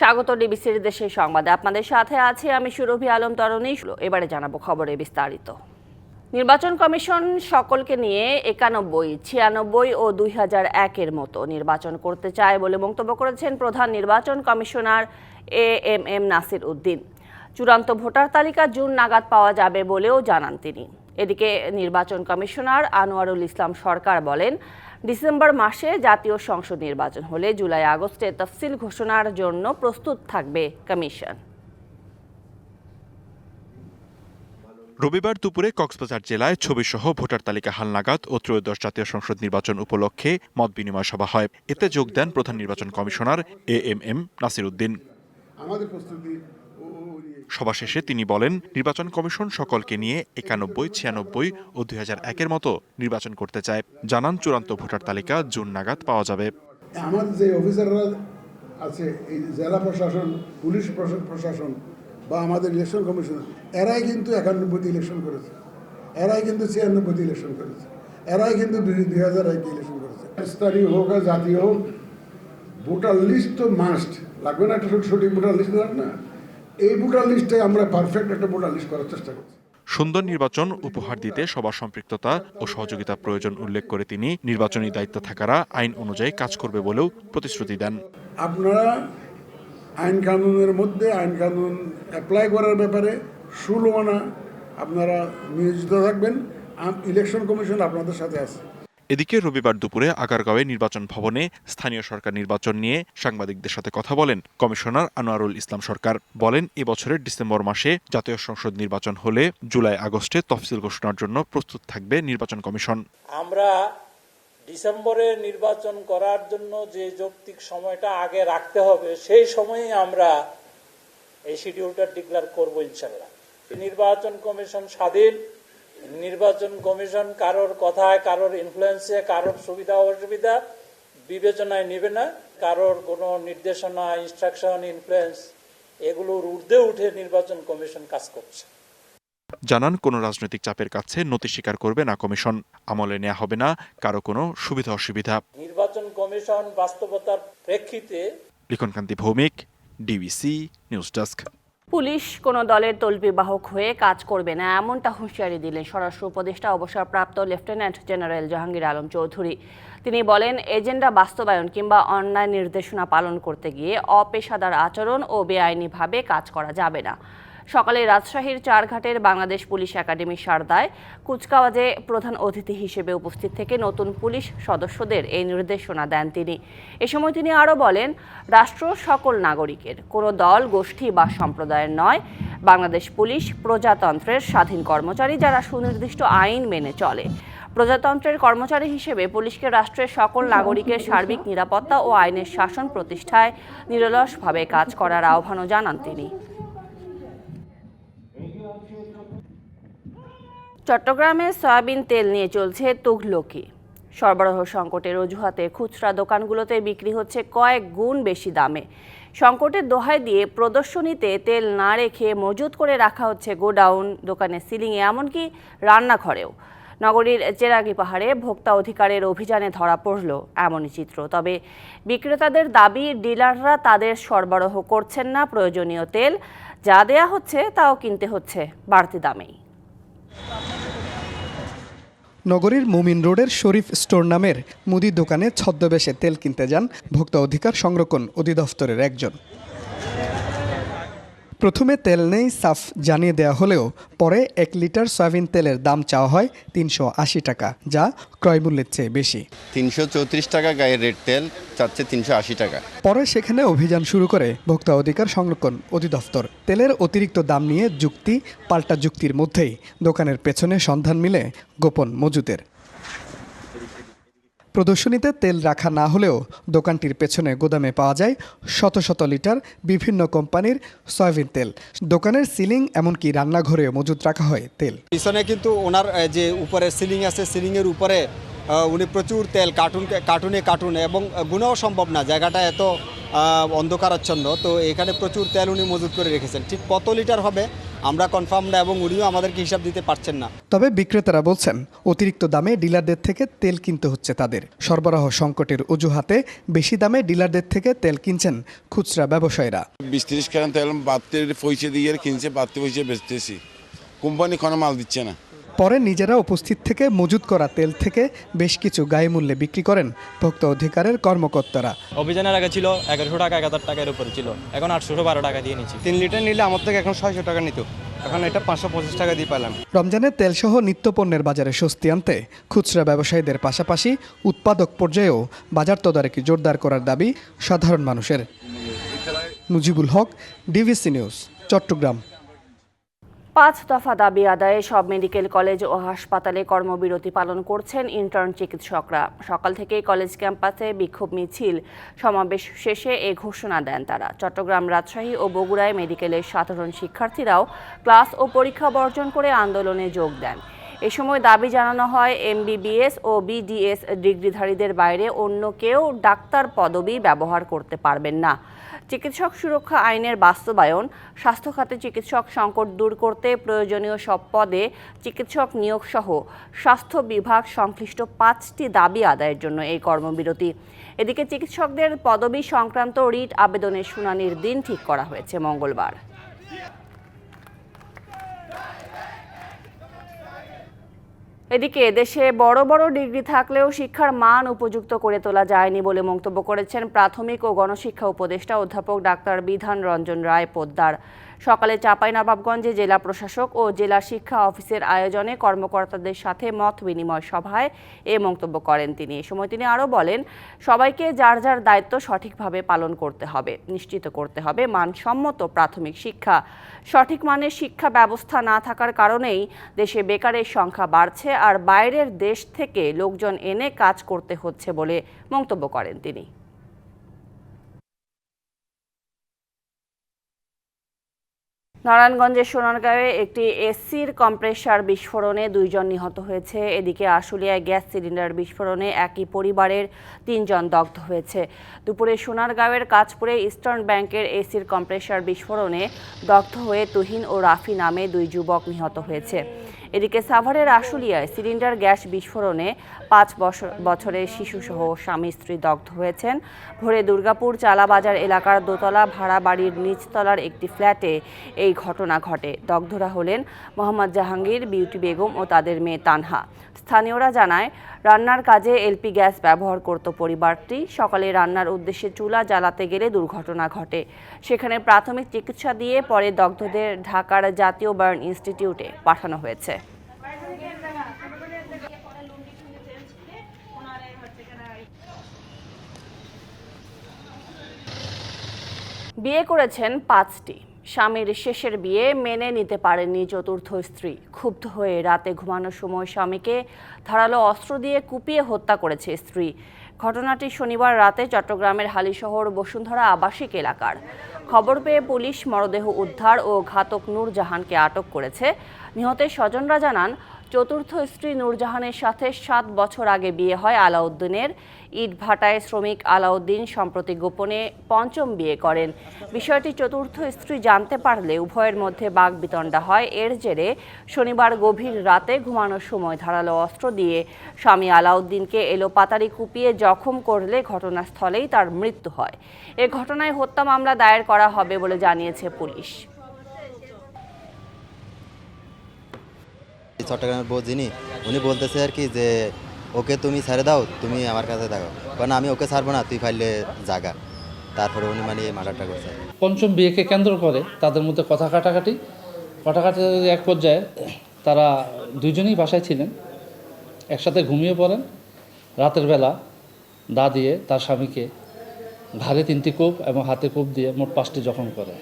স্বাগত ডিবিসির দেশের সংবাদে। আপনাদের সাথে আছি আমি সুরভি আলম তরণী। এবারে জানাব খবরে বিস্তারিত। নির্বাচন কমিশন সকলকে নিয়ে একানব্বই, ছিয়ানব্বই ও দুই হাজার একের মতো নির্বাচন করতে চায় বলে মন্তব্য করেছেন প্রধান নির্বাচন commissioner A M M Nasir Uddin. চূড়ান্ত ভোটার তালিকা জুন নাগাদ পাওয়া যাবে বলেও জানান তিনি। এদিকে নির্বাচন কমিশনার আনোয়ারুল ইসলাম সরকার বলেন ডিসেম্বর মাসে জাতীয় সংসদ নির্বাচন হলে জুলাই আগস্টে তফসিল ঘোষণার জন্য প্রস্তুত থাকবে কমিশন। রবিবার দুপুরে কক্সবাজার জেলায় ছবিসহ ভোটার তালিকা হালনাগাদ ও ত্রয়োদশ জাতীয় সংসদ নির্বাচন উপলক্ষে মত বিনিময় সভা হয়। এতে যোগ দেন প্রধান নির্বাচন commissioner A M M Nasir Uddin. আমাদের প্রস্তুতি সভা শেষে তিনি বলেন, নির্বাচন কমিশন সকলকে নিয়ে একানব্বই, ছিয়ানব্বই ও দুই হাজার একের মতো নির্বাচন করতে চায়। জানান, চূড়ান্ত ভোটার তালিকা জুন নাগাদ পাওয়া যাবে। আমার যে অফিসাররা আছে, এই জেলা প্রশাসন, পুলিশ প্রশাসন বা আমাদের ইলেকশন কমিশন, এরাই কিন্তু একানব্বইতে ইলেকশন করেছে। এরাই কিন্তু ছিয়ানব্বইতে ইলেকশন করেছে। এরাই কিন্তু দুই হাজার একে ইলেকশন করেছে। স্থানীয় হোক আর জাতীয় হোক, ভোটার লিস্ট তো মাস্ট। লাগবে না একটা সঠিক ভোটার লিস্ট না। এই ভোটার লিস্টে আমরা পারফেক্ট একটা ভোটার লিস্ট করার চেষ্টা করছি। সুন্দর নির্বাচন উপহার দিতে সবার সম্পৃক্ততা ও সহযোগিতা প্রয়োজন উল্লেখ করে তিনি নির্বাচনী দায়িত্ব থাকারা আইন অনুযায়ী কাজ করবে বলেও প্রতিশ্রুতি দেন। আপনারা আইন কানুনের মধ্যে আইন কানুন অ্যাপ্লাই করার ব্যাপারে ষোলো আনা আপনারা নিয়োজিত থাকবেন। ইলেকশন কমিশন আপনাদের সাথে আছে। এদিকে রবিবার দুপুরে আগারগাঁওয়ে নির্বাচন ভবনে স্থানীয় সরকার নির্বাচন নিয়ে সাংবাদিকদের সাথে কথা বলেন কমিশনার আনোয়ারুল ইসলাম সরকার। বলেন এবছরের ডিসেম্বর মাসে জাতীয় সংসদ নির্বাচন হলে জুলাই আগস্টে তফসিল ঘোষণার জন্য প্রস্তুত থাকবে নির্বাচন কমিশন। আমরা ডিসেম্বরে নির্বাচন করার জন্য যে যৌক্তিক সময়টা আগে রাখতে হবে, সেই সময়ে আমরা এই শিডিউলটা ডিক্লেয়ার করব ইনশাল্লাহ নির্বাচন কমিশন স্বাধীন নির্বাচন কমিশন কারোর কথায় কারোর ইনফ্লুয়েন্সে কারোর সুবিধা অসুবিধা বিবেচনায় নেবে না। কারোর কোনো নির্দেশনা ইনস্ট্রাকশন ইনফ্লুয়েন্স এগুলোর ঊর্ধ্বে উঠে নির্বাচন কমিশন কাজ করছে। জানান কোনো রাজনৈতিক চাপের কাছে নতি স্বীকার করবে না কমিশন। আমলে নেওয়া হবে না কারও কোনো সুবিধা অসুবিধা। নির্বাচন কমিশন বাস্তবতার প্রেক্ষিতে লিখনকান্তি Bhowmik DBC news desk. Police কোনো দলের তলবিবাহক হয়ে কাজ করবে না, এমনটা হুঁশিয়ারি দিলেন স্বরাষ্ট্র উপদেষ্টা, অবসরপ্রাপ্ত লেফটেন্যান্ট জেনারেল জাহাঙ্গীর আলম চৌধুরী। তিনি বলেন, এজেন্ডা বাস্তবায়ন কিংবা অন্যায় নির্দেশনা পালন করতে গিয়ে অপেশাদার আচরণ ও বেআইনিভাবে কাজ করা যাবে না। সকালে রাজশাহীর চারঘাটের বাংলাদেশ পুলিশ একাডেমি সারদায় কুচকাওয়াজে প্রধান অতিথি হিসেবে উপস্থিত থেকে নতুন পুলিশ সদস্যদের এই নির্দেশনা দেন তিনি। এ সময় তিনি আরও বলেন, রাষ্ট্র সকল নাগরিকের, কোনো দল, গোষ্ঠী বা সম্প্রদায়ের নয়। বাংলাদেশ পুলিশ প্রজাতন্ত্রের স্বাধীন কর্মচারী যারা সুনির্দিষ্ট আইন মেনে চলে। প্রজাতন্ত্রের কর্মচারী হিসেবে পুলিশকে রাষ্ট্রের সকল নাগরিকের সার্বিক নিরাপত্তা ও আইনের শাসন প্রতিষ্ঠায় নিরলসভাবে কাজ করার আহ্বানও জানান তিনি। চট্টগ্রামে সয়াবিন তেল নিয়ে চলছে তুঘলকি। সরবরাহ সংকটের অজুহাতে খুচরা দোকানগুলোতে বিক্রি হচ্ছে কয়েক গুণ বেশি দামে। সংকটের দোহাই দিয়ে প্রদর্শনীতে তেল না রেখে মজুত করে রাখা হচ্ছে গোডাউন, দোকানের সিলিংয়ে, এমনকি রান্নাঘরেও। নগরীর চেরাগি পাহাড়ে ভোক্তা অধিকারের অভিযানে ধরা পড়ল এমনই চিত্র। তবে বিক্রেতাদের দাবি, ডিলাররা তাদের সরবরাহ করছেন না প্রয়োজনীয় তেল। যা দেয়া হচ্ছে, তাও কিনতে হচ্ছে বাড়তি দামেই। নগরীর মুমিন রোডের শরীফ স্টোর নামের মুদি দোকানে ছদ্মবেশে তেল কিনতে যান ভোক্তা অধিকার সংরক্ষণ অধিদফতরের একজন। প্রথমে তেল নেই সাফ জানিয়ে দেওয়া হলেও পরে এক লিটার সয়াবিন তেলের দাম চাওয়া হয় তিনশো আশি টাকা যা ক্রয়মূল্যের চেয়ে বেশি। তিনশো চৌত্রিশ টাকা গায়ের রেট তেল চাচ্ছে তিনশো আশি টাকা। পরে সেখানে অভিযান শুরু করে ভোক্তা অধিকার সংরক্ষণ অধিদপ্তর। তেলের অতিরিক্ত দাম নিয়ে যুক্তি পাল্টা যুক্তির মধ্যেই দোকানের পেছনে সন্ধান মিলে গোপন মজুদের প্রদর্শনীতে তেল রাখা না হলেও দোকানটির পেছনে গোদামে পাওয়া যায় শত শত লিটার বিভিন্ন কোম্পানির সয়াবিন তেল। দোকানের সিলিং এমনকি রান্নাঘরেও মজুত রাখা হয় তেল। পিছনে কিন্তু ওনার যে উপরে সিলিং আছে, সিলিংয়ের উপরে উনি প্রচুর তেল, কার্টুন, কার্টুনে কার্টুন এবং গুণাও সম্ভব না, জায়গাটা এত অন্ধকারাচ্ছন্ন। তো এখানে প্রচুর তেল উনি মজুত করে রেখেছেন। ঠিক কত লিটার হবে? আমরা কনফার্ম না এবং উনিও আমাদেরকে হিসাব দিতে পারছেন না। তবে বিক্রেতারা বলছেন অতিরিক্ত দামে ডিলারদের থেকে তেল কিনতে হচ্ছে তাদের। সরবরাহ সংকটের অজুহাতে বেশি দামে ডিলারদের থেকে তেল কিনছেন খুচরা ব্যবসায়ীরা। বিশ তিরিশ কারণ তেল বাড়তে পয়সা দিয়ে কিনছে বাড়তে পয়সা বেচতেছি। কোম্পানি কোনো মাল দিচ্ছে না। পরে নিজেরা উপস্থিত থেকে মজুত করা তেল থেকে বেশ কিছু গায়ে মূল্যে বিক্রি করেন ভোক্তা অধিকারের কর্মকর্তারা। অভিযানের আগে ছিল এগারোশো টাকা এক হাজার টাকার উপরে ছিল। এখন আটশোশো বারো টাকা দিয়ে নিচ্ছি। তিন লিটার নিলে আমার থেকে এখন ছয়শো টাকা নিত। এখন এটা পাঁচশো পঁচিশ টাকা দিয়ে পেলাম। রমজানের তেলসহ নিত্যপণ্যের বাজারে স্বস্তি আনতে খুচরা ব্যবসায়ীদের পাশাপাশি উৎপাদক পর্যায়েও বাজার তদারকি জোরদার করার দাবি সাধারণ মানুষের। Mujibul Haque DBC news Chattogram. পাঁচ দফা দাবি আদায়ে সব মেডিকেল কলেজ ও হাসপাতালে কর্মবিরতি পালন করছেন ইন্টার্ন চিকিৎসকরা। সকাল থেকে কলেজ ক্যাম্পাসে বিক্ষোভ মিছিল সমাবেশ শেষে এ ঘোষণা দেন তারা। চট্টগ্রাম রাজশাহী ও বগুড়ায় মেডিকেলের সাধারণ শিক্ষার্থীরাও ক্লাস ও পরীক্ষা বর্জন করে আন্দোলনে যোগ দেন। এ সময় দাবি জানানো হয় এমবিবিএস ও বিডিএস ডিগ্রিধারীদের বাইরে অন্য কেউ ডাক্তার পদবি ব্যবহার করতে পারবেন না। চিকিৎসক সুরক্ষা আইনের বাস্তবায়ন, স্বাস্থ্য খাতে চিকিৎসক সংকট দূর করতে প্রয়োজনীয় সব পদে চিকিৎসক নিয়োগ সহ স্বাস্থ্য বিভাগ সংশ্লিষ্ট পাঁচটি দাবি আদায়ের জন্য এই কর্মবিরতি। এদিকে চিকিৎসকদের পদবি সংক্রান্ত রিট আবেদনের শুনানির দিন ঠিক করা হয়েছে মঙ্গলবার। এদিকে দেশে বড় বড় ডিগ্রি থাকলেও শিক্ষার মান উপযুক্ত করে তোলা যায়নি বলে মন্তব্য করেছেন প্রাথমিক ও গণশিক্ষা উপদেষ্টা অধ্যাপক ডাক্তার বিধান রঞ্জন রায় পোদ্দার। সকালে চাঁপাইনবাবগঞ্জে জেলা প্রশাসক ও জেলা শিক্ষা অফিসের আয়োজনে কর্মকর্তাদের সাথে মত বিনিময় সভায় এ মন্তব্য করেন তিনি। এ সময় তিনি আরও বলেন, সবাইকে যার যার দায়িত্ব সঠিকভাবে পালন করতে হবে, নিশ্চিত করতে হবে। মানসম্মত প্রাথমিক শিক্ষা, সঠিক মানের শিক্ষা ব্যবস্থা না থাকার কারণেই দেশে বেকারের সংখ্যা বাড়ছে আর বাইরের দেশ থেকে লোকজন এনে কাজ করতে হচ্ছে বলে মন্তব্য করেন তিনি। নারায়ণগঞ্জের সোনারগাঁয়ে একটি এসির কম্প্রেসার বিস্ফোরণে দুইজন নিহত হয়েছে। এদিকে আশুলিয়ায় গ্যাস সিলিন্ডার বিস্ফোরণে একই পরিবারের তিনজন দগ্ধ হয়েছে। দুপুরে সোনারগাঁওয়ের কাজপুরে ইস্টার্ন ব্যাংকের এসির কম্প্রেসার বিস্ফোরণে দগ্ধ হয়ে তুহিন ও রাফি নামে দুই যুবক নিহত হয়েছে। এদিকে সাভারের আশুলিয়ায় সিলিন্ডার গ্যাস বিস্ফোরণে পাঁচ বছর বছরের শিশুসহ স্বামী স্ত্রী দগ্ধ হয়েছেন। ভোরে দুর্গাপুর চালাবাজার এলাকার দোতলা ভাড়া বাড়ির নিচতলার একটি ফ্ল্যাটে এই ঘটনা ঘটে। দগ্ধরা হলেন মোহাম্মদ জাহাঙ্গীর, বিউটি বেগম ও তাদের মেয়ে তানহা। স্থানীয়রা জানায়, রান্নার কাজে এলপি গ্যাস ব্যবহার করত পরিবারটি। সকালে রান্নার উদ্দেশ্যে চুলা জ্বালাতে গেলে দুর্ঘটনা ঘটে। সেখানে প্রাথমিক চিকিৎসা দিয়ে পরে দগ্ধদের ঢাকার জাতীয় বার্ন ইনস্টিটিউটে পাঠানো হয়েছে। বিয়ে করেছেন পাঁচটি। স্বামীর শেষের বিয়ে মেনে নিতে পারেননি চতুর্থ স্ত্রী। ক্ষুব্ধ হয়ে রাতে ঘুমানোর সময় স্বামীকে ধারালো অস্ত্র দিয়ে কুপিয়ে হত্যা করেছে স্ত্রী। ঘটনাটি শনিবার রাতে চট্টগ্রামের হালিশহর বসুন্ধরা আবাসিক এলাকার। খবর পেয়ে পুলিশ মরদেহ উদ্ধার ও ঘাতক নূর জাহানকে আটক করেছে। নিহতের স্বজনরা জানান চতুর্থ স্ত্রী নূরজাহানের সাথে সাত বছর আগে বিয়ে হয় আলাউদ্দিনের। ইটভাটায় শ্রমিক আলাউদ্দিন সম্প্রতি গোপনে পঞ্চম বিয়ে করেন। বিষয়টি চতুর্থ স্ত্রী জানতে পারলে উভয়ের মধ্যে বাগবিতণ্ডা হয়। এর জেরে শনিবার গভীর রাতে ঘুমানোর সময় ধারালো অস্ত্র দিয়ে স্বামী আলাউদ্দিনকে এলোপাতারি কুপিয়ে জখম করলে ঘটনাস্থলেই তার মৃত্যু হয়। এ ঘটনায় হত্যা মামলা দায়ের করা হবে বলে জানিয়েছে পুলিশ। চট্টগ্রামের বউ যিনি, উনি বলতেছে আর কি যে, ওকে তুমি ছেড়ে দাও, তুমি আমার কাছে থাকো। কারণ আমি ওকে ছাড়বো না, তুই ফাইলে জাগা। তারপরে উনি মানে মার্ডারটা করছে। পঞ্চম বিয়েকে কেন্দ্র করে তাদের মধ্যে কথা কাটাকাটি। কাটাকাটি এক পর্যায়ে, তারা দুজনেই বাসায় ছিলেন। একসাথে ঘুমিয়ে পড়েন। রাতের বেলা দা দিয়ে তার স্বামীকে ঘাড়ে তিনটি কোপ এবং হাতে কোপ দিয়ে মোট পাঁচটি জখম করে।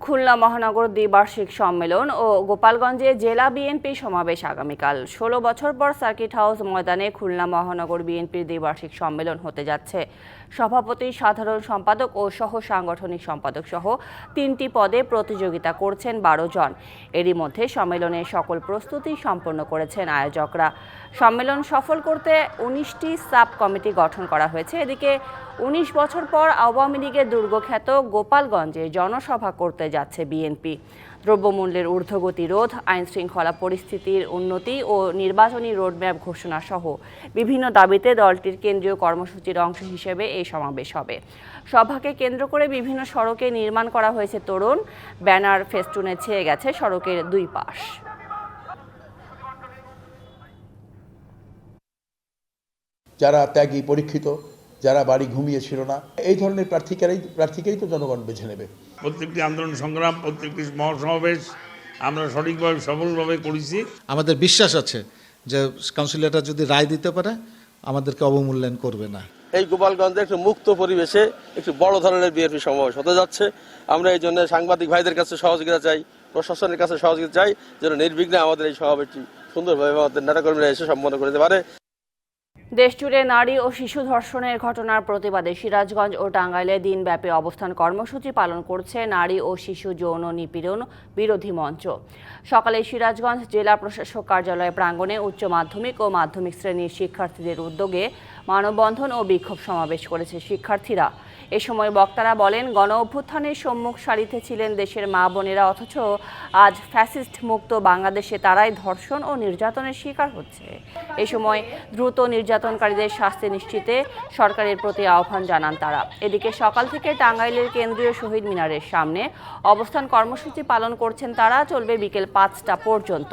খুলনা মহানগর দ্বিবার্ষিক সম্মেলন ও গোপালগঞ্জে জেলা বিএনপি সমাবেশ আগামীকাল। ষোলো বছর পর সার্কিট হাউস ময়দানে খুলনা মহানগর বিএনপির দ্বিবার্ষিক সম্মেলন হতে যাচ্ছে। সভাপতি, সাধারণ সম্পাদক ও সহ সাংগঠনিক সম্পাদক সহ তিনটি পদে প্রতিযোগিতা করছেন বারো জন। এরই মধ্যে সম্মেলনের সকল প্রস্তুতি সম্পন্ন করেছেন আয়োজকরা। সম্মেলন সফল করতে উনিশটি সাব কমিটি গঠন করা হয়েছে। এদিকে উনিশ বছর পর আওয়ামী লীগের দুর্গখ্যাত গোপালগঞ্জে জনসভা করতে যাচ্ছে বিএনপি। দ্রব্যমূল্যের ঊর্ধ্বগতি রোধ আইন শৃঙ্খলা পরিস্থিতির উন্নতি ও নির্বাচনী রোডম্যাপ ঘোষণা সহ বিভিন্ন দাবিতে দলটির কেন্দ্রীয় কর্মসূচির অংশ হিসেবে এই সমাবেশ হবে। সভাকে কেন্দ্র করে বিভিন্ন সড়কে নির্মাণ করা হয়েছে তরুণ। ব্যানার ফেস্টুনে ছেয়ে গেছে সড়কের দুই পাশ। যারা ত্যাগী, পরীক্ষিত, যারা বাড়ি ঘুমিয়েছিল না, এই ধরনের প্রার্থীকেরাই প্রার্থীকেই তো জনগণ বেছে নেবে। প্রত্যেকটি আন্দোলন সংগ্রাম প্রত্যেকটি মহাসমাবেশ আমরা সঠিকভাবে সফলভাবে করেছি। আমাদের বিশ্বাস আছে যে কাউন্সিলরটা যদি রায় দিতে পারে আমাদেরকে অবমূল্যায়ন করবে না। এই গোপালগঞ্জে একটু মুক্ত পরিবেশে একটু বড় ধরনের বিএনপি সমাবেশ হতে যাচ্ছে। আমরা এই জন্য সাংবাদিক ভাইদের কাছে সহযোগিতা চাই প্রশাসনের কাছে সহযোগিতা চাই যেন নির্বিঘ্নে আমাদের এই সমাবেশটি সুন্দরভাবে আমাদের নেতাকর্মীরা এসে সম্পন্ন করতে পারে। দেশজুড়ে নারী ও শিশু ধর্ষণের ঘটনার প্রতিবাদে সিরাজগঞ্জ ও টাঙ্গাইলে দিনব্যাপী অবস্থান কর্মসূচি পালন করছে নারী ও শিশু যৌন নিপীড়ন বিরোধী মঞ্চ। সকালে সিরাজগঞ্জ জেলা প্রশাসক কার্যালয় প্রাঙ্গণে উচ্চ মাধ্যমিক ও মাধ্যমিক শ্রেণির শিক্ষার্থীদের উদ্যোগে মানববন্ধন ও বিক্ষোভ সমাবেশ করেছে শিক্ষার্থীরা। এ সময় বক্তারা বলেন গণ অভ্যুত্থানের সম্মুখ সারিতে ছিলেন দেশের মা বোনেরা, অথচ আজ ফ্যাসিস্ট মুক্ত বাংলাদেশে তারাই ধর্ষণ ও নির্যাতনের শিকার হচ্ছে। এ সময় দ্রুত নির্যাতনকারীদের শাস্তি নিশ্চিতে সরকারের প্রতি আহ্বান জানান তারা। এদিকে সকাল থেকে টাঙ্গাইলের কেন্দ্রীয় শহীদ মিনারের সামনে অবস্থান কর্মসূচি পালন করছেন তারা, চলবে বিকেল পাঁচটা পর্যন্ত।